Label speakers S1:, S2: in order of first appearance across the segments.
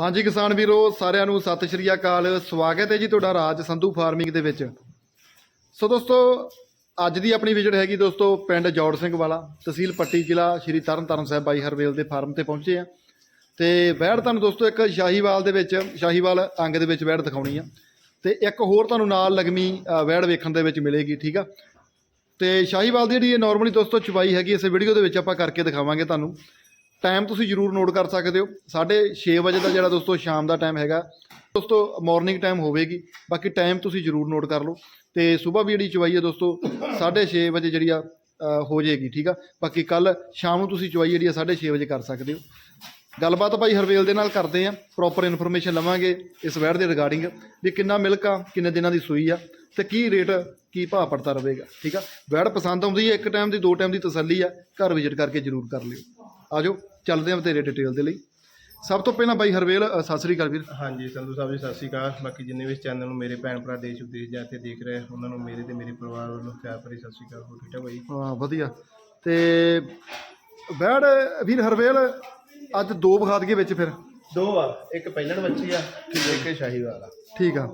S1: ਹਾਂਜੀ ਕਿਸਾਨ ਵੀਰੋ, ਸਾਰਿਆਂ ਨੂੰ ਸਤਿ ਸ਼੍ਰੀ ਅਕਾਲ। ਸਵਾਗਤ ਹੈ ਜੀ ਤੁਹਾਡਾ ਰਾਜ ਸੰਧੂ ਫਾਰਮਿੰਗ ਦੇ ਵਿੱਚ। ਸੋ ਦੋਸਤੋ, ਅੱਜ ਦੀ ਆਪਣੀ ਵਿਜ਼ਿਟ ਹੈਗੀ ਦੋਸਤੋ ਪਿੰਡ ਜੋੜ ਸਿੰਘ ਵਾਲਾ, ਤਹਿਸੀਲ ਪੱਟੀ ਜ਼ਿਲ੍ਹਾ ਸ਼੍ਰੀ ਤਰਨਤਾਰਨ ਸਾਹਿਬ ਬਾਈ ਹਰਵੇਲ ਦੇ ਫਾਰਮ ਤੇ ਪਹੁੰਚੇ ਆ। ਤੇ ਵੈੜ ਤੁਹਾਨੂੰ ਦੋਸਤੋ ਇੱਕ ਸ਼ਾਹੀਵਾਲ ਦੇ ਵਿੱਚ, ਸ਼ਾਹੀਵਾਲ ਅੰਗ ਦੇ ਵਿੱਚ ਵੈੜ ਦਿਖਾਉਣੀ ਆ। ਤੇ ਇੱਕ ਹੋਰ ਤੁਹਾਨੂੰ ਨਾਲ ਲਗਮੀ ਵੈੜ ਵੇਖਣ ਦੇ ਵਿੱਚ ਮਿਲੇਗੀ, ਠੀਕ ਆ? ਤੇ ਸ਼ਾਹੀਵਾਲ ਦੀ ਜਿਹੜੀ ਇਹ ਨਾਰਮਲੀ ਦੋਸਤੋ ਚੁਬਾਈ ਹੈਗੀ, ਇਸ ਵੀਡੀਓ ਦੇ ਵਿੱਚ ਆਪਾਂ ਕਰਕੇ ਦਿਖਾਵਾਂਗੇ ਤੁਹਾਨੂੰ। ਟਾਈਮ ਤੁਸੀਂ ਜਰੂਰ ਨੋਟ ਕਰ ਸਕਦੇ ਹੋ। 6:30 ਵਜੇ ਦਾ ਜਿਹੜਾ ਦੋਸਤੋ ਸ਼ਾਮ ਦਾ ਟਾਈਮ ਹੈਗਾ, ਦੋਸਤੋ ਮਾਰਨਿੰਗ ਟਾਈਮ ਹੋਵੇਗੀ। ਬਾਕੀ ਟਾਈਮ ਤੁਸੀਂ ਜਰੂਰ ਨੋਟ ਕਰ ਲਓ। ਤੇ ਸਵੇਰ ਵੀ ਜਿਹੜੀ ਚਵਾਈ ਹੈ ਦੋਸਤੋ 6:30 ਵਜੇ ਜਿਹੜੀ ਆ ਹੋ ਜਾਏਗੀ, ਠੀਕ ਆ? ਬਾਕੀ ਕੱਲ ਸ਼ਾਮ ਨੂੰ ਤੁਸੀਂ ਚਵਾਈ ਜਿਹੜੀ ਆ 6:30 ਵਜੇ ਕਰ ਸਕਦੇ ਹੋ। ਗੱਲਬਾਤ ਭਾਈ ਹਰਵੇਲ ਦੇ ਨਾਲ ਕਰਦੇ ਆ ਪ੍ਰੋਪਰ ਇਨਫੋਰਮੇਸ਼ਨ ਲਵਾਂਗੇ ਇਸ ਵੈੜ ਦੇ ਰਿਗਾਰਡਿੰਗ ਵੀ ਕਿੰਨਾ ਮਿਲਕ ਆ, ਕਿੰਨੇ ਦਿਨਾਂ ਦੀ ਸੂਈ ਆ ਤੇ ਕੀ ਰੇਟ ਕੀ ਭਾਅ ਪੜਤਾ ਰਹੇਗਾ, ਠੀਕ ਆ? ਵੈੜ ਪਸੰਦ ਆਉਂਦੀ ਹੈ ਇੱਕ ਟਾਈਮ ਦੀ, ਦੋ ਟਾਈਮ ਦੀ ਤਸੱਲੀ ਆ, ਘਰ ਵਿਜ਼ਿਟ ਕਰਕੇ ਜਰੂਰ ਕਰ ਲਿਓ। ਆਜੋ ਚੱਲਦੇ ਆ ਤੇਰੇ ਡਿਟੇਲ ਦੇ ਲਈ। ਸਭ ਤੋਂ ਪਹਿਲਾਂ ਬਾਈ ਹਰਵੇਲ ਅ, ਸਤਿ ਸ੍ਰੀ ਅਕਾਲ ਵੀਰ।
S2: ਹਾਂਜੀ ਸੰਧੂ ਸਾਹਿਬ ਜੀ ਸਤਿ ਸ਼੍ਰੀ ਅਕਾਲ। ਬਾਕੀ ਜਿੰਨੇ ਵੀ ਇਸ ਚੈਨਲ ਨੂੰ ਮੇਰੇ ਭੈਣ ਭਰਾ ਦੇਸ਼ ਵਿਦੇਸ਼ ਜਾ ਕੇ ਦੇਖ ਰਹੇ ਆ, ਉਹਨਾਂ ਨੂੰ ਮੇਰੇ ਤੇ ਮੇਰੇ ਪਰਿਵਾਰ ਵੱਲੋਂ ਪਿਆਰ ਭਰੀ ਸਤਿ ਸ਼੍ਰੀ ਅਕਾਲ। ਹੋ ਠੀਕ ਠਾਕ ਬਾਈ?
S1: ਹਾਂ ਵਧੀਆ। ਤੇ ਵੈੜ ਵੀਰ ਹਰਵੇਲ ਅੱਜ ਦੋ ਵਿਖਾ ਦਈਏ ਵਿੱਚ ਫਿਰ।
S2: ਦੋ ਆ ਇੱਕ ਪਹਿਲਣ ਬੱਚੀ ਆ ਇੱਕ ਸ਼ਾਹੀਵਾਲ ਆ।
S1: ਠੀਕ ਆ।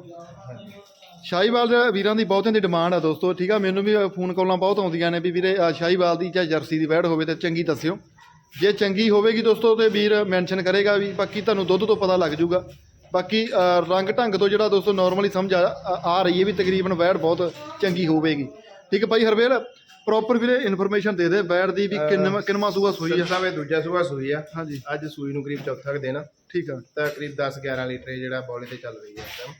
S1: ਸ਼ਾਹੀਵਾਲ ਦੇ ਵੀਰਾਂ ਦੀ ਬਹੁਤਿਆਂ ਦੀ ਡਿਮਾਂਡ ਆ ਦੋਸਤੋ। ਠੀਕ ਆ ਮੈਨੂੰ ਵੀ ਫੋਨ ਕਾਲਾਂ ਬਹੁਤ ਆਉਂਦੀਆਂ ਨੇ ਵੀ ਵੀਰੇ ਆਹ ਸ਼ਾਹੀਵਾਲ ਦੀ ਚਾਹੇ ਜਰਸੀ ਦੀ ਵੈੜ ਹੋਵੇ ਤੇ ਚੰਗੀ ਦੱਸਿਓ। ਜੇ ਚੰਗੀ ਹੋਵੇਗੀ ਦੋਸਤੋ ਤੇ ਵੀਰ ਮੈਂਸ਼ਨ ਕਰੇਗਾ ਵੀ ਬਾਕੀ ਤੁਹਾਨੂੰ ਦੁੱਧ ਤੋਂ ਪਤਾ ਲੱਗ ਜਾਊਗਾ। ਬਾਕੀ ਰੰਗ ਢੰਗ ਤੋਂ ਜਿਹੜਾ ਦੋਸਤੋ ਨਾਰਮਲੀ ਸਮਝ ਆ ਆ- ਆ ਰਹੀ ਹੈ ਵੀ ਤਕਰੀਬਨ ਵੈੜ ਬਹੁਤ ਚੰਗੀ ਹੋਵੇਗੀ। ਠੀਕ ਹੈ ਭਾਈ ਹਰਵੇਲ ਪ੍ਰੋਪਰ ਵੀਰੇ ਇਨਫੋਰਮੇਸ਼ਨ ਦੇ ਦੇ ਵੈੜ ਦੀ ਵੀ ਕਿੰਨਾ ਕਿੰਨਵਾਂ ਸੂਆ ਸੂਈ ਆ।
S2: ਸੰਧੂ ਸਾਹਿਬ ਦੂਜਾ ਸੁਭਾ ਸੂਈ ਆ।
S1: ਹਾਂਜੀ।
S2: ਅੱਜ ਸੂਈ ਨੂੰ ਕਰੀਬ ਚੌਥਾ ਕੁ ਆ
S1: ਠੀਕ ਆ।
S2: ਤਾਂ ਕਰੀਬ 10 11 ਲੀਟਰ ਜਿਹੜਾ ਬੋਲੇ ਤੇ ਚੱਲ ਰਹੀ ਹੈ ਇਸ ਟਾਈਮ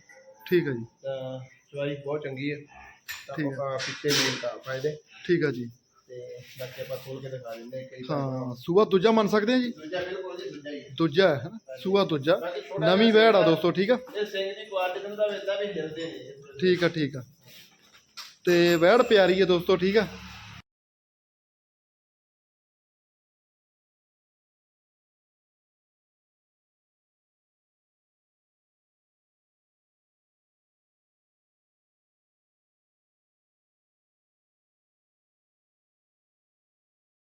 S1: ਠੀਕ ਆ ਜੀ।
S2: ਤਾਂ ਚਵਾਈ ਬਹੁਤ ਚੰਗੀ ਹੈ। ਤਾਂ
S1: ਠੀਕ
S2: ਆਪਾਂ ਪਿੱਛੇ ਮੇਲ ਤਾਂ ਫਾਇਦੇ।
S1: ਠੀਕ ਆ ਜੀ।
S2: ਤੇ ਬਾਕੀ ਆਪਾਂ ਖੋਲ ਕੇ ਦਿਖਾ ਦਿੰਦੇ ਹਾਂ ਕਈ
S1: ਹਾਂ ਸੂਆ ਦੂਜਾ ਮੰਨ ਸਕਦੇ ਆ ਜੀ?
S2: ਦੂਜਾ ਬਿਲਕੁਲ ਜੀ ਦੂਜਾ ਹੀ ਹੈ।
S1: ਦੂਜਾ ਹੈ ਨਾ? ਸੂਆ ਦੂਜਾ। ਨਵੀਂ ਵੈੜ ਆ ਦੋਸਤੋ ਠੀਕ ਆ?
S2: ਇਹ ਸਿੰਘ ਦੀ ਕੁਆਲਿਟੀ ਨੂੰ ਤਾਂ ਵੇਖਦਾ ਵੀ ਹਿਲਦੇ ਨੇ
S1: ਠੀਕ ਆ ਠੀਕ ਆ। ਤੇ ਵੈੜ ਪਿਆਰੀ ਹੈ ਦੋਸਤੋ ਠੀਕ ਆ?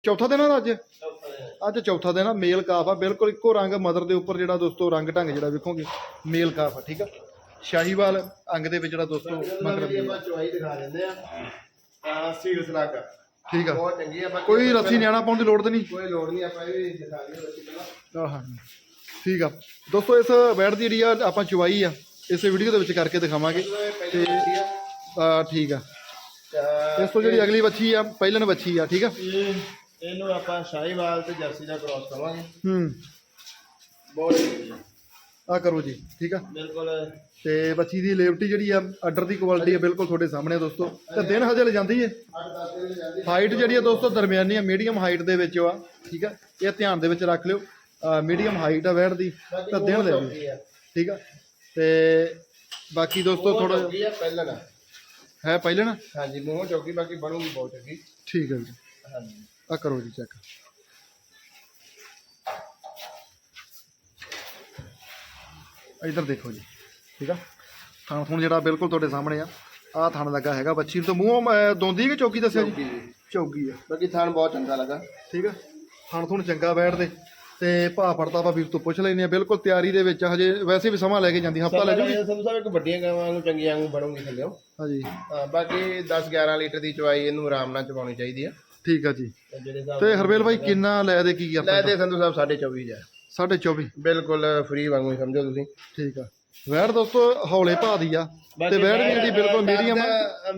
S1: ਚੌਥਾ ਦਿਨ ਆ ਅੱਜ? ਅੱਜ ਚੌਥਾ ਦਿਨ ਆ ਮੇਲ ਕਾਫ ਆ। ਬਿਲਕੁਲ ਇੱਕੋ ਰੰਗ ਮਦਰ ਦੇ ਉੱਪਰ ਜਿਹੜਾ ਦੋਸਤੋ ਰੰਗ ਢੰਗ ਜਿਹੜਾ ਵੇਖੋਗੇ ਮੇਲ ਕਾਫ ਆ ਠੀਕ ਆ? ਸ਼ਾਹੀਵਾਲ ਅੰਗ ਦੇ ਵਿੱਚ ਜਿਹੜਾ ਦੋਸਤੋ ਮਤਲਬ
S2: ਵੀ ਆਪਾਂ ਦਿਖਾ ਦਿੰਦੇ ਆ ਤਾਂ ਸੀਲ ਸਲਾਕ
S1: ਠੀਕ ਆ।
S2: ਬਹੁਤ ਚੰਗੀ ਆ ਬਾਕੀ
S1: ਕੋਈ ਰੱਸੀ ਨਿਆਣਾ ਪਾਉਣ ਦੀ ਲੋੜ ਤੇ ਨਹੀਂ?
S2: ਕੋਈ ਲੋੜ ਨਹੀਂ ਆਪਾਂ ਇਹ ਵੀ ਦਿਖਾ ਦਿੰਦੇ ਰੱਸੀ ਪਹਿਲਾਂ।
S1: ਆਹ ਠੀਕ ਆ। ਦੋਸਤੋ ਇਸ ਬੈਡ ਦੀ ਜਿਹੜੀ ਆ ਆਪਾਂ ਚੁਵਾਈ ਆ ਇਸੇ ਵੀਡੀਓ ਦੇ ਵਿੱਚ ਕਰਕੇ ਦਿਖਾਵਾਂਗੇ।
S2: ਇਹ ਬੱਚੀ ਆ
S1: ਠੀਕ ਆ।
S2: ਤਾਂ
S1: ਇਸ ਤੋਂ ਜਿਹੜੀ ਅਗਲੀ ਬੱਚੀ ਆ ਪਹਿਲਨ ਬੱਚੀ ਆ ਠੀਕ ਆ?
S2: ਇਹ ਇਹਨੂੰ ਆਪਾਂ ਸ਼ਾਹੀਵਾਲ ਤੇ ਜਰਸੀ ਦਾ ਕ੍ਰਾਸ ਕਰਾਂਗੇ
S1: ਹੂੰ।
S2: ਬਹੁਤ ਆ
S1: ਕਰੋ ਜੀ ਠੀਕ ਆ?
S2: ਬਿਲਕੁਲ।
S1: ਤੇ ਬੱਚੀ ਦੀ ਲੇਵਟੀ ਜਿਹੜੀ ਆ ਆਰਡਰ ਦੀ ਕੁਆਲਿਟੀ ਆ ਬਿਲਕੁਲ ਤੁਹਾਡੇ ਸਾਹਮਣੇ ਆ ਦੋਸਤੋ। ਤੇ ਦਿਨ ਹਜੇ ਲੈ ਜਾਂਦੀ ਹੈ
S2: 8-10 ਦਿਨ ਜਾਂਦੀ
S1: ਹਾਈਟ ਜਿਹੜੀ ਆ ਦੋਸਤੋ ਦਰਮਿਆਨੀ ਆ ਮੀਡੀਅਮ ਹਾਈਟ ਦੇ ਵਿੱਚ ਆ ਠੀਕ ਆ? ਇਹ ਧਿਆਨ ਦੇ ਵਿੱਚ ਰੱਖ ਲਿਓ। ਮੀਡੀਅਮ ਹਾਈਟ ਆ ਵੈੜ ਦੀ ਤਾਂ ਦਿਨ
S2: ਆ।
S1: ਠੀਕ ਆ? ਤੇ ਬਾਕੀ ਦੋਸਤੋ ਥੋੜਾ
S2: ਪਹਿਲਾਂ
S1: ਹੈ ਪਹਿਲਨ
S2: ਹਾਂਜੀ ਮੂੰਹ ਚੌਕੀ ਬਾਕੀ ਬਣੂਗੀ ਬਹੁਤ ਚੰਗੀ।
S1: ਠੀਕ ਹੈ ਜੀ।
S2: ਹਾਂਜੀ।
S1: ਆ ਕਰੋ ਜੀ ਚੈੱਕ ਇਧਰ ਦੇਖੋ ਜੀ ਠੀਕ ਆ? ਥਣ ਥਣ ਜਿਹੜਾ ਬਿਲਕੁਲ ਤੁਹਾਡੇ ਸਾਹਮਣੇ ਆ। ਆ ਥਣ ਲੱਗਾ ਹੈਗਾ ਬੱਚੀ ਤਾਂ ਮੂੰਹ ਦੋਂਦੀ ਕਿ ਚੌਕੀ ਦੱਸਿਆ ਜੀ? ਚੌਕੀ ਆ।
S2: ਬਾਕੀ ਥਾਨ ਬਹੁਤ ਚੰਗਾ ਲੱਗਾ।
S1: ਠੀਕ ਆ? ਥਣ ਥਣ ਚੰਗਾ ਬੈਠਦੇ ਤੇ ਭਾਅ ਫੜਦਾ ਆਪਾਂ ਵੀਰ ਤੋਂ ਪੁੱਛ ਲੈਨੇ ਆ। ਬਿਲਕੁਲ ਤਿਆਰੀ ਦੇ ਵਿੱਚ ਹਜੇ ਵੈਸੇ ਵੀ ਸਮਾਂ ਲੈ ਕੇ ਜਾਂਦੀ ਹਫਤਾ ਲੈ ਜੂਗੀ?
S2: ਸੰਧੂ ਸਾਹਿਬ ਇੱਕ ਵੱਡੀਆਂ ਗਾਵਾਂ ਨੂੰ ਚੰਗੀਆਂ ਨੂੰ ਬਣੂਗੀ ਥੱਲਿਓ
S1: ਹਾਂਜੀ।
S2: ਬਾਕੀ 10 11 ਲੀਟਰ ਦੀ ਚਵਾਈ ਇਹਨੂੰ ਆਰਾਮ ਨਾਲ ਚਵਾਉਣੀ ਚਾਹੀਦੀ ਆ।
S1: ਠੀਕ ਆ ਜੀ।
S2: ਤੇ ਜਿਹੜੇ ਹਿਸਾਬ
S1: ਤੇ ਹਰਵੇਲ ਭਾਈ ਕਿੰਨਾ ਲੈ ਦੇ ਕੀ
S2: ਲੈ
S1: ਆਪਾਂ
S2: ਦੇ ਸੰਧੂ ਸਾਹਿਬ 24000
S1: ਸਾਢੇ 24
S2: ਬਿਲਕੁਲ ਫ੍ਰੀ ਵਾਂਗੂ ਹੀ ਸਮਝੋ ਤੁਸੀਂ।
S1: ਠੀਕ ਆ। ਵੈੜ ਦੋਸਤੋ ਹੌਲੇ ਭਾਅ ਦੀ ਆ। ਤੇ ਵੈੜ ਵੀ ਜਿਹੜੀ ਬਿਲਕੁਲ ਮੀਡੀਅਮ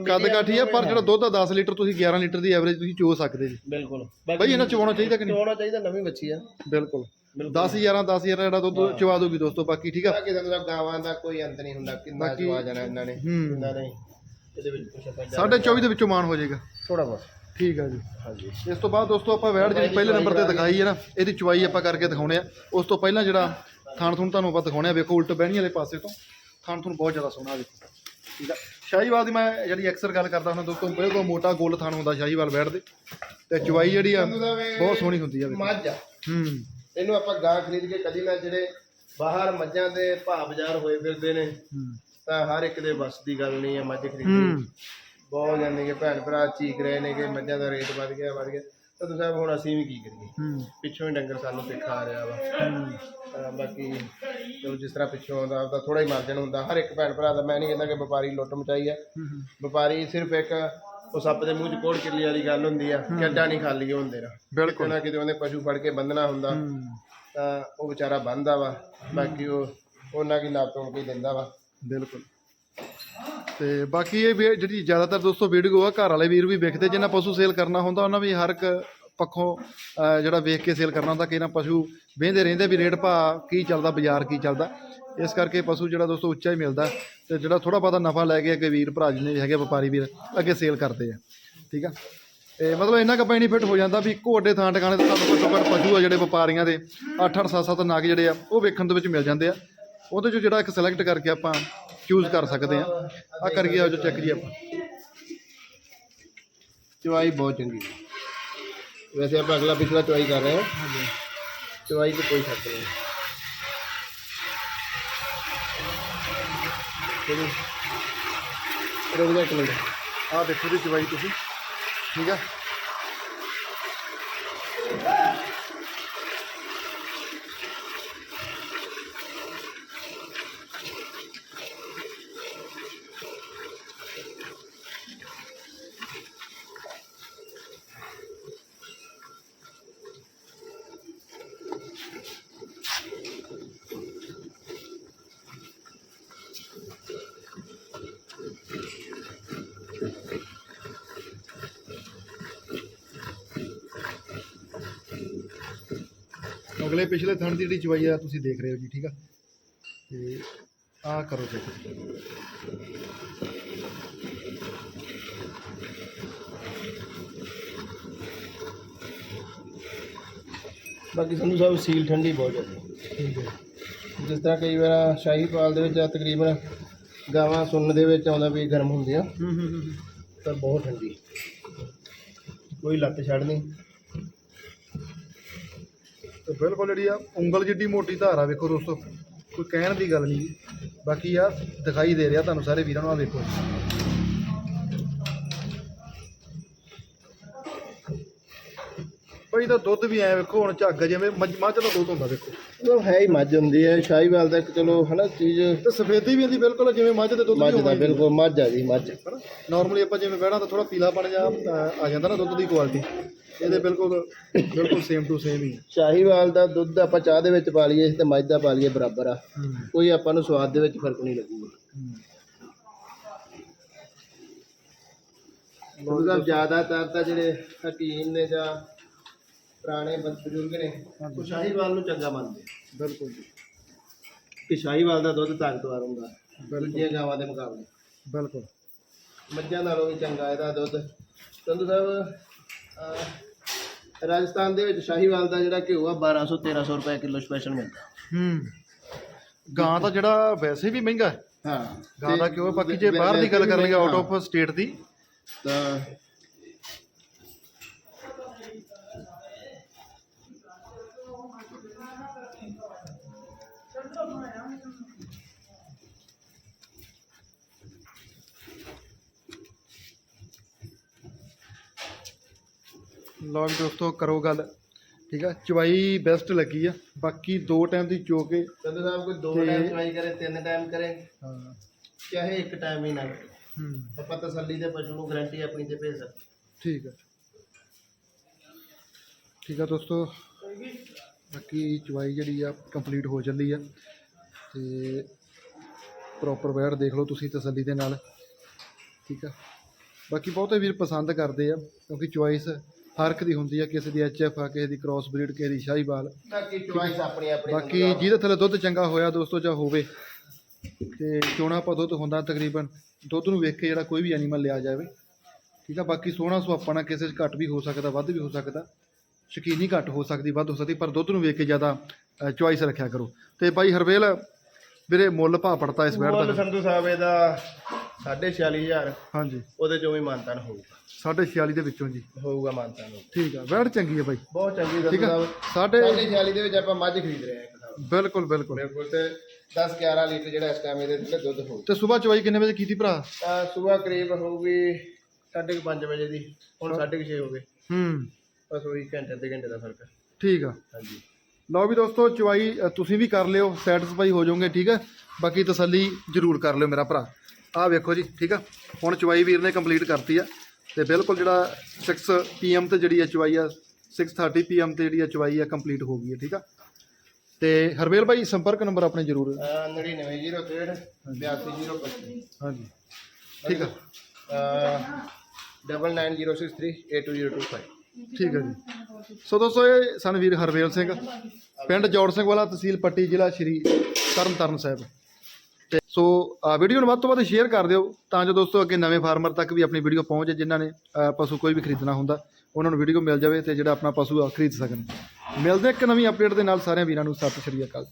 S1: ਕੱਦ ਕਾਠੀ ਆ ਪਰ ਜਿਹੜਾ ਦੁੱਧ ਆ 10 ਲੀਟਰ ਤੁਸੀਂ 11 ਲੀਟਰ ਦੀ ਐਵਰੇਜ ਤੁਸੀਂ ਚੋ ਸਕਦੇ ਜੀ।
S2: ਬਿਲਕੁਲ।
S1: ਬਈ ਇਹਨਾਂ ਚਵਾਉਣਾ ਚਾਹੀਦਾ ਕਿ ਨਹੀਂ?
S2: ਚਵਾਉਣਾ ਚਾਹੀਦਾ ਨਵੀਂ ਬੱਚੀ ਆ।
S1: ਬਿਲਕੁਲ। 10 11 10 11 ਜਿਹੜਾ ਦੁੱਧ ਚਵਾ ਦੂਗੀ ਦੋਸਤੋ ਬਾਕੀ ਠੀਕ ਆ।
S2: ਬਾਕੀ ਸਾਹਿਬ ਗਾਵਾਂ ਦਾ ਕੋਈ ਅੰਤ ਨਹੀਂ ਹੁੰਦਾ ਕਿੰਨਾ ਚਵਾ ਜਾਣਾ ਇਹਨਾਂ ਨੇ
S1: ਹੂੰ।
S2: ਕਿੰਨਾ ਨਹੀਂ। ਇਹਦੇ ਵਿੱਚ
S1: ਸਾਢੇ 24 ਦੇ ਵਿੱਚੋਂ ਮਾਨ ਹੋ ਜਾਏਗਾ।
S2: ਥੋੜਾ ਬਹੁਤ।
S1: ਠੀਕ ਆ ਜੀ।
S2: ਹਾਂਜੀ
S1: ਇਸ ਤੋਂ ਬਾਅਦ ਦੋਸਤੋ ਆਪਾਂ ਵੈੜ ਜਿਹੜੀ ਪਹਿਲੇ ਨੰਬਰ ਤੇ ਦਿਖਾਈ ਹੈ ਨਾ ਇਹਦੀ ਚਵਾਈ ਆਪਾਂ ਕਰਕੇ ਦਿਖਾਉਣੇ ਆ। ਉਸ ਤੋਂ ਪਹਿਲਾਂ ਜਿਹੜਾ ਥਾਣ ਥੁਣ ਤੁਹਾਨੂੰ ਆਪਾਂ ਦਿਖਾਉਣੇ ਆ ਵੇਖੋ ਉਲਟ ਬਹਿਣੀ ਵਾਲੇ ਪਾਸੇ ਤੋਂ। ਥਾਣ ਥੁਣ ਬਹੁਤ ਜ਼ਿਆਦਾ ਸੋਹਣਾ ਵੇਖੋ। ਠੀਕ ਆ। ਸ਼ਾਹੀਵਾਲ ਦੀ ਮੈਂ ਜਿਹੜੀ ਅਕਸਰ ਗੱਲ ਕਰਦਾ ਹੁੰਦਾ ਦੋਸਤੋ ਬਿਲਕੁਲ ਮੋਟਾ ਗੋਲ ਥਾਣ ਹੁੰਦਾ ਸ਼ਾਹੀਵਾਲ ਵੈੜ ਦੇ। ਤੇ ਚਵਾਈ ਜਿਹੜੀ ਆ ਬਹੁਤ ਸੋਹਣੀ ਹੁੰਦੀ ਆ
S2: ਮੱਝ ਆ।
S1: ਹੂੰ।
S2: ਇਹਨੂੰ ਆਪਾਂ ਗਾਂ ਖਰੀਦ ਕੇ ਕਦੀ ਨਾ ਜਿਹੜੇ ਬਾਹਰ ਮੱਝਾਂ ਦੇ ਭਾਅ ਬਾਜ਼ਾਰ ਹੋਏ ਫਿਰਦੇ ਨੇ
S1: ਹੂੰ।
S2: ਤਾਂ ਹਰ ਇੱਕ ਦੇ ਵੱਸ ਦੀ ਗੱਲ ਨਹੀਂ ਹੈ ਮੱਝ ਖਰੀਦਣੀ। ਬਹੁਤ ਜਾਂਦੇ ਕਿ ਭੈਣ ਭਰਾ ਚੀਕ ਰਹੇ ਨੇ ਕਿ ਮੱਝਾਂ ਦਾ ਰੇਟ ਵੱਧ ਗਿਆ ਵੱਧ ਗਿਆ। ਤਾਂ ਤੁਸੀਂ ਹੁਣ ਅਸੀਂ ਵੀ ਕੀ ਕਰੀਏ? ਪਿੱਛੋਂ ਹੀ ਡੰਗਰ ਸਾਨੂੰ ਆ ਰਿਹਾ ਵਾ। ਤਾਂ ਬਾਕੀ ਚਲੋ ਜਿਸ ਤਰ੍ਹਾਂ ਪਿੱਛੋਂ ਆਉਂਦਾ ਉਹਦਾ ਥੋੜਾ ਹੀ ਮਾਰਜਨ ਹੁੰਦਾ। ਹਰ ਇੱਕ ਭੈਣ ਭਰਾ ਦਾ ਮੈਂ ਨਹੀਂ ਕਹਿੰਦਾ ਕਿ ਵਪਾਰੀ ਲੁੱਟ ਮਚਾਈ ਹੈ ਵਪਾਰੀ ਸਿਰਫ ਇੱਕ ਉਹ ਸੱਪ ਦੇ ਮੂੰਹ 'ਚ ਕੋੜ ਕਿੱਲੀ ਵਾਲੀ ਗੱਲ ਹੁੰਦੀ ਆ ਅੱਡਾ ਨਹੀਂ ਖਾਲੀ ਹੁੰਦੇ ਨਾ।
S1: ਬਿਲਕੁਲ।
S2: ਨਾ ਕਿਤੇ ਉਹਨੇ ਪਸ਼ੂ ਫੜ ਕੇ ਬੰਨਣਾ ਹੁੰਦਾ। ਤਾਂ ਉਹ ਵਿਚਾਰਾ ਬੰਨਦਾ ਵਾ। ਬਾਕੀ ਉਹ ਉਹਨਾਂ ਕੀ ਨਾਪ ਤੋੜ ਕੇ ਹੀ ਦਿੰਦਾ ਵਾ।
S1: ਬਿਲਕੁਲ। ਤੇ ਬਾਕੀ ਇਹ ਵੀ ਜਿਹੜੀ ਜ਼ਿਆਦਾਤਰ ਦੋਸਤੋ ਵੀਡੀਓ ਆ, ਘਰ ਵਾਲੇ ਵੀਰ ਵੀ ਵੇਖਦੇ, ਜਿਨ੍ਹਾਂ ਪਸ਼ੂ ਸੇਲ ਕਰਨਾ ਹੁੰਦਾ, ਉਹਨਾਂ ਵੀ ਹਰ ਇੱਕ ਪੱਖੋਂ ਜਿਹੜਾ ਵੇਖ ਕੇ ਸੇਲ ਕਰਨਾ ਹੁੰਦਾ ਕਿ ਇਹਨਾਂ ਪਸ਼ੂ ਵੇਂਦੇ ਰਹਿੰਦੇ ਵੀ ਰੇਟ ਭਾ ਕੀ ਚੱਲਦਾ, ਬਾਜ਼ਾਰ ਕੀ ਚੱਲਦਾ। ਇਸ ਕਰਕੇ ਪਸ਼ੂ ਜਿਹੜਾ ਦੋਸਤੋ ਉੱਚਾ ਹੀ ਮਿਲਦਾ, ਤੇ ਜਿਹੜਾ ਥੋੜਾ ਬਹੁਤਾ ਨਫਾ ਲੈ ਕੇ ਅੱਗੇ ਵੀਰ ਭਰਾ ਜਿੰਨੇ ਵੀ ਹੈਗੇ, ਵਪਾਰੀ ਵੀਰ, ਅੱਗੇ ਸੇਲ ਕਰਦੇ ਆ। ਠੀਕ ਆ? ਤੇ ਮਤਲਬ ਇੰਨਾ ਕੁ ਬੈਨੀਫਿਟ ਹੋ ਜਾਂਦਾ ਵੀ ਇੱਕੋ ਵੱਡੇ ਥਾਂ ਟਿਕਾਣੇ ਤੇ ਸਾਨੂੰ ਘੱਟੋ ਘੱਟ ਪਸ਼ੂ ਆ ਜਿਹੜੇ ਵਪਾਰੀਆਂ ਦੇ 8-8 7-7 ਨਾਗ ਜਿਹੜੇ ਆ, ਉਹ ਵੇਖਣ ਦੇ ਵਿੱਚ ਮਿਲ ਜਾਂਦੇ ਆ। ਉਹਦੇ ਚੋਂ ਜਿਹੜਾ ਇੱਕ ਸਿਲੈਕਟ ਕਰਕੇ ਆਪਾਂ ਚੂਜ਼ ਕਰ ਸਕਦੇ ਆ ਆ ਕਰੀਏ ਆ ਜੋ ਚੈੱਕ ਜੀ ਆਪਾਂ।
S2: ਚਵਾਈ ਬਹੁਤ ਚੰਗੀ। ਵੈਸੇ ਆਪਾਂ ਅਗਲਾ ਪਿਛਲਾ ਚਵਾਈ ਕਰ ਰਹੇ ਹਾਂ। ਚਵਾਈ ਤੇ ਕੋਈ ਸ਼ੱਕ ਨਹੀਂ। ਚਲੋ। ਰੁਕ ਜਾ ਇੱਕ ਮਿੰਟ।
S1: ਆ ਦੇਖੋ ਜੀ ਚਵਾਈ ਤੁਸੀਂ। ਠੀਕ ਆ? ਅਗਲੇ ਪਿਛਲੇ ਥਣ ਦੀ ਜਿਹੜੀ ਚਵਾਈ ਆ ਤੁਸੀਂ ਦੇਖ ਰਹੇ ਹੋ ਜੀ ਠੀਕ ਆ? ਤੇ ਆ ਕਰੋ ਚੈੱਕ
S2: ਬਾਕੀ ਸੰਧੂ ਸਾਹਿਬ ਸੀਲ ਠੰਡੀ ਬਹੁਤ ਜ਼ਿਆਦਾ।
S1: ਠੀਕ ਹੈ
S2: ਜਿਸ ਤਰ੍ਹਾਂ ਕਈ ਵਾਰ ਸ਼ਾਹੀ ਪਾਲ ਦੇ ਵਿੱਚ ਤਕਰੀਬਨ ਗਾਵਾਂ ਸੁਣਨ ਦੇ ਵਿੱਚ ਆਉਂਦਾ ਵੀ ਗਰਮ ਹੁੰਦੀਆਂ
S1: ਹੂੰ ਹੂੰ ਹੂੰ।
S2: ਪਰ ਬਹੁਤ ਠੰਡੀ। ਕੋਈ ਲੱਤ ਛੱਡ ਨਹੀਂ
S1: ਤੇ ਬਿਲਕੁਲ ਜਿਹੜੀ ਆ ਉਂਗਲ ਜਿੱਡੀ ਮੋਟੀ ਧਾਰ ਆ ਵੇਖੋ ਦੋਸਤੋ ਕੋਈ ਕਹਿਣ ਦੀ ਗੱਲ ਨਹੀਂ ਬਾਕੀ ਆ ਦਿਖਾਈ ਦੇ ਰਿਹਾ ਤੁਹਾਨੂੰ ਸਾਰੇ ਵੀਰਾਂ ਨੂੰ ਆ ਵੇਖੋ। ਭਾਈ ਦਾ ਦੁੱਧ ਵੀ ਐ ਵੇਖੋ ਹੁਣ ਝੱਗ ਜਿਵੇਂ ਮੱਝ ਮੱਝ ਦਾ ਦੁੱਧ ਹੁੰਦਾ ਵੇਖੋ।
S2: ਮਤਲਬ ਹੈ ਹੀ ਮੱਝ ਹੁੰਦੀ ਹੈ ਸ਼ਾਹੀਵਾਲ ਦਾ ਇੱਕ ਚਲੋ ਹਨਾ ਚੀਜ਼।
S1: ਤੇ ਸਫੇਦੀ ਵੀ ਇਹਦੀ ਬਿਲਕੁਲ ਜਿਵੇਂ ਮੱਝ ਦੇ ਦੁੱਧ
S2: ਮੱਝ
S1: ਦੀ
S2: ਦਾ ਬਿਲਕੁਲ ਮੱਝ ਆ ਜੀ ਮੱਝ।
S1: ਨਾਰਮਲੀ ਆਪਾਂ ਜਿਵੇਂ ਬਹਿਣਾ ਤਾਂ ਥੋੜਾ ਪੀਲਾ ਬਣ ਜਾ ਆ ਜਾਂਦਾ ਨਾ ਦੁੱਧ ਦੀ ਕੁਆਲਿਟੀ ਇਹਦੇ ਬਿਲਕੁਲ ਬਿਲਕੁਲ ਸੇਮ ਟੂ ਸੇਮ ਹੀ।
S2: ਸ਼ਾਹੀਵਾਲ ਦਾ ਦੁੱਧ ਆਪਾਂ ਚਾਹ ਦੇ ਵਿੱਚ ਪਾ ਲਈਏ ਤੇ ਮੱਝ ਦਾ ਪਾ ਲਈਏ ਬਰਾਬਰ ਆ।
S1: ਹੂੰ।
S2: ਕੋਈ ਆਪਾਂ ਨੂੰ ਸਵਾਦ ਦੇ ਵਿੱਚ ਫ਼ਰਕ ਨਹੀਂ ਲੱਗੂਗਾ। ਮਤਲਬ ਜ਼ਿਆਦਾਤਰ ਤਾਂ ਜਿਹੜੇ ਹਕੀਮ ਨੇ ਜਾਂ ਪੁਰਾਣੇ ਬਜ਼ੁਰਗ ਨੇ ਉਹ ਸ਼ਾਹੀਵਾਲ ਨੂੰ ਚੰਗਾ ਮੰਨਦੇ ਆ।
S1: ਬਿਲਕੁਲ ਜੀ।
S2: ਕਿ ਸ਼ਾਹੀਵਾਲ ਦਾ ਦੁੱਧ ਤਾਕਤਵਰ ਹੁੰਦਾ
S1: ਬਿਲਕੁਲ।
S2: ਦੂਜੀਆਂ ਗਾਵਾਂ ਦੇ ਮੁਕਾਬਲੇ।
S1: ਬਿਲਕੁਲ।
S2: ਮੱਝਾਂ ਨਾਲੋਂ ਵੀ ਚੰਗਾ ਇਹਦਾ ਦੁੱਧ। ਸੰਧੂ ਸਾਹਿਬ ਰਾਜਸਥਾਨ ਦੇ ਵਿੱਚ ਸ਼ਾਹੀਵਾਲ ਦਾ ਜਿਹੜਾ ਘਿਓ ਆ 1200 1300 ਰੁਪਏ ਕਿਲੋ ਸਪੈਸ਼ਲ ਮਿਲਦਾ।
S1: ਹੂੰ। ਗਾਂ ਦਾ ਜਿਹੜਾ ਵੈਸੇ ਵੀ ਮਹਿੰਗਾ ਹੈ।
S2: ਹਾਂ
S1: ਗਾਂ ਦਾ ਕਿਉਂ ਬਾਕੀ ਜੇ ਬਾਹਰ ਦੀ ਗੱਲ ਕਰ ਲਈਏ ਆਊਟ ਆਫ ਸਟੇਟ ਦੀ।
S2: ਤਾਂ
S1: ਲਓ ਵੀ ਦੋਸਤੋ ਕਰੋ ਗੱਲ। ਠੀਕ ਆ? ਚਵਾਈ ਬੈਸਟ ਲੱਗੀ ਆ। ਬਾਕੀ ਦੋ ਟਾਈਮ ਦੀ ਚੋ ਕੇ
S2: ਸੰਧੂ ਸਾਹਿਬ ਕੋਈ ਦੋ
S1: ਤੇ-
S2: ਟਾਈਮ ਚਵਾਈ ਕਰੇ ਤਿੰਨ ਟਾਈਮ ਕਰੇ।
S1: ਹਾਂ।
S2: ਚਾਹੇ ਇੱਕ ਟਾਈਮ ਹੀ ਨਾ ਕਰੇ।
S1: ਹੂੰ।
S2: ਆਪਾਂ ਤਸੱਲੀ ਦੇ ਪਸ਼ੂ ਨੂੰ ਗਰੰਟੀ ਆਪਣੀ ਤੇ ਭੇਜ ਸਕਦੇ।
S1: ਠੀਕ ਆ। ਠੀਕ ਆ ਦੋਸਤੋ। ਬਾਕੀ ਚਵਾਈ ਜਿਹੜੀ ਆ ਕੰਪਲੀਟ ਹੋ ਚੱਲੀ ਆ। ਤੇ ਪ੍ਰੋਪਰ ਵੈਟ ਦੇਖ ਲਓ ਤੁਸੀਂ ਤਸੱਲੀ ਦੇ ਨਾਲ। ਠੀਕ ਆ? ਬਾਕੀ ਬਹੁਤੇ ਵੀਰ ਪਸੰਦ ਕਰਦੇ ਆ ਕਿਉਂਕਿ ਚੁਆਇਸ ਹਰ ਇੱਕ ਦੀ ਹੁੰਦੀ ਆ ਕਿਸੇ ਦੀ ਐਚਐਫ ਆ ਕਿਸੇ ਦੀ ਕ੍ਰਾਸ ਬਰੀਡ ਕਿਸੇ ਦੀ ਸ਼ਾਹੀਵਾਲ
S2: ਬਾਕੀ ਚੋਇਸ ਆਪਣੀ ਆਪਣੀ
S1: ਬਾਕੀ ਜਿਹਦੇ ਥੱਲੇ ਦੁੱਧ ਚੰਗਾ ਹੋਇਆ ਦੋਸਤੋ ਜਾਂ ਹੋਵੇ ਤੇ ਚੋਣਾ ਆਪਾਂ ਦੁੱਧ ਹੁੰਦਾ ਤਕਰੀਬਨ ਦੁੱਧ ਨੂੰ ਵੇਖ ਕੇ ਜਿਹੜਾ ਕੋਈ ਵੀ ਐਨੀਮਲ ਲਿਆ ਜਾਵੇ ਠੀਕ ਆ ਬਾਕੀ ਸੋਹਣਾ ਸੁਆਪਣਾ ਕਿਸੇ 'ਚ ਘੱਟ ਵੀ ਹੋ ਸਕਦਾ ਵੱਧ ਵੀ ਹੋ ਸਕਦਾ ਸ਼ਕੀਨੀ ਘੱਟ ਹੋ ਸਕਦੀ ਵੱਧ ਹੋ ਸਕਦੀ ਪਰ ਦੁੱਧ ਨੂੰ ਵੇਖ ਕੇ ਜ਼ਿਆਦਾ ਚੁਆਇਸ ਰੱਖਿਆ ਕਰੋ। ਤੇ ਬਾਈ ਹਰਵੇਲ ਵੀਰੇ ਮੁੱਲ ਭਾਅ ਪੜਤਾ ਇਸ
S2: ਮੁੱਲ
S1: ਦਾ।
S2: ਸੰਧੂ ਸਾਹਿਬ ਇਹਦਾ 46500
S1: ਹਾਂਜੀ।
S2: ਉਹਦੇ ਚੋਂ ਵੀ ਮਾਨਤਾਨ ਹੋਊਗਾ।
S1: 46 ਦੇ ਵਿੱਚੋਂ ਜੀ।
S2: ਹੋਊਗਾ ਮਾਨਤਾਨ
S1: ਠੀਕ ਆ ਬੈਡ ਚੰਗੀ ਹੈ ਬਾਈ।
S2: ਬਹੁਤ ਚੰਗੀ
S1: ਠੀਕ
S2: ਸੰਧੂ
S1: ਆ।
S2: ਸਾਹਿਬ
S1: ਸਾਡੇ
S2: 46 ਦੇ ਵਿੱਚ ਆਪਾਂ ਮੱਝ ਖਰੀਦ ਰਹੇ ਹਾਂ ਇੱਕ ਸਾਹਿਬ
S1: ਬਿਲਕੁਲ ਬਿਲਕੁਲ।
S2: ਬਿਲਕੁਲ ਤੇ 10 11 ਲੀਟਰ ਜਿਹੜਾ ਇਸ ਟਾਈਮ ਇਹਦੇ ਥੱਲੇ ਦੁੱਧ ਹੋਊ।
S1: ਤੇ ਸਵੇਰ ਚਵਾਈ ਕਿੰਨੇ ਵਜੇ ਕੀਤੀ ਭਰਾ?
S2: ਤਾਂ ਸਵੇਰ ਕਰੀਬ ਹੋਊਗੀ 5:30 ਵਜੇ ਦੀ। ਹੁਣ 6:30 ਹੋ ਗਏ।
S1: ਹੂੰ।
S2: ਬਸ ਉਹੀ ਘੰਟੇ ਅੱਧੇ ਘੰਟੇ ਦਾ ਫ਼ਰਕ ਹੈ
S1: ਠੀਕ ਆ।
S2: ਹਾਂਜੀ।
S1: ਲਓ ਵੀ ਦੋਸਤੋ ਚੁਆਈ ਅ, ਤੁਸੀਂ ਵੀ ਕਰ ਲਿਓ। ਸੈਟੀਸਫਾਈ ਹੋ ਜਾਓਗੇ ਠੀਕ ਹੈ ਬਾਕੀ ਤਸੱਲੀ ਜ਼ਰੂਰ ਕਰ ਲਿਓ ਮੇਰਾ ਭਰਾ। ਆਹ ਵੇਖੋ ਜੀ ਠੀਕ ਆ? ਹੁਣ ਚੁਆਈ ਵੀਰ ਨੇ ਕੰਪਲੀਟ ਕਰਤੀ ਆ ਤੇ ਬਿਲਕੁਲ ਜਿਹੜਾ 6 ਪੀਐਮ ਤੇ ਜਿਹੜੀ ਆ ਚੁਆਈ ਆ 6:30 ਪੀਐਮ ਤੇ ਜਿਹੜੀ ਆ ਚੁਆਈ ਆ ਕੰਪਲੀਟ ਹੋ ਗਈ ਹੈ ਠੀਕ ਆ? ਤੇ ਹਰਵੇਲ ਭਾਈ ਸੰਪਰਕ ਨੰਬਰ ਆਪਣੇ ਜ਼ਰੂਰ
S2: 9903 82025
S1: ਹਾਂਜੀ। ਠੀਕ ਆ।
S2: Double nine zero six three eight two zero two five
S1: ਠੀਕ ਹੈ ਜੀ। ਸੋ ਦੋਸਤੋ ਇਹ ਸਨ ਵੀਰ ਹਰਵੇਲ ਸਿੰਘ ਪਿੰਡ ਜੋੜ ਸਿੰਘ ਵਾਲਾ ਤਹਿਸੀਲ ਪੱਟੀ ਜ਼ਿਲ੍ਹਾ ਸ਼੍ਰੀ ਤਰਨਤਾਰਨ ਸਾਹਿਬ। ਸੋ ਵੀਡੀਓ ਨੂੰ ਵੱਧ ਤੋਂ ਵੱਧ ਸ਼ੇਅਰ ਕਰ ਦਿਓ ਤਾਂ ਜੋ ਦੋਸਤੋ ਅੱਗੇ ਨਵੇਂ ਫਾਰਮਰ ਤੱਕ ਵੀ ਆਪਣੀ ਵੀਡੀਓ ਪਹੁੰਚੇ ਜਿਨ੍ਹਾਂ ਨੇ ਪਸ਼ੂ ਕੋਈ ਵੀ ਖਰੀਦਣਾ ਹੁੰਦਾ, ਉਹਨਾਂ ਨੂੰ ਵੀਡੀਓ ਮਿਲ ਜਾਵੇ ਤੇ ਜਿਹੜਾ ਆਪਣਾ ਪਸ਼ੂ ਆ, ਖਰੀਦ ਸਕਣ। ਮਿਲਦੇ ਇੱਕ ਨਵੀਂ ਅਪਡੇਟ ਦੇ ਨਾਲ ਸਾਰਿਆਂ ਵੀਰਾਂ ਨੂੰ। ਸਤਿ ਸ਼੍ਰੀ ਅਕਾਲ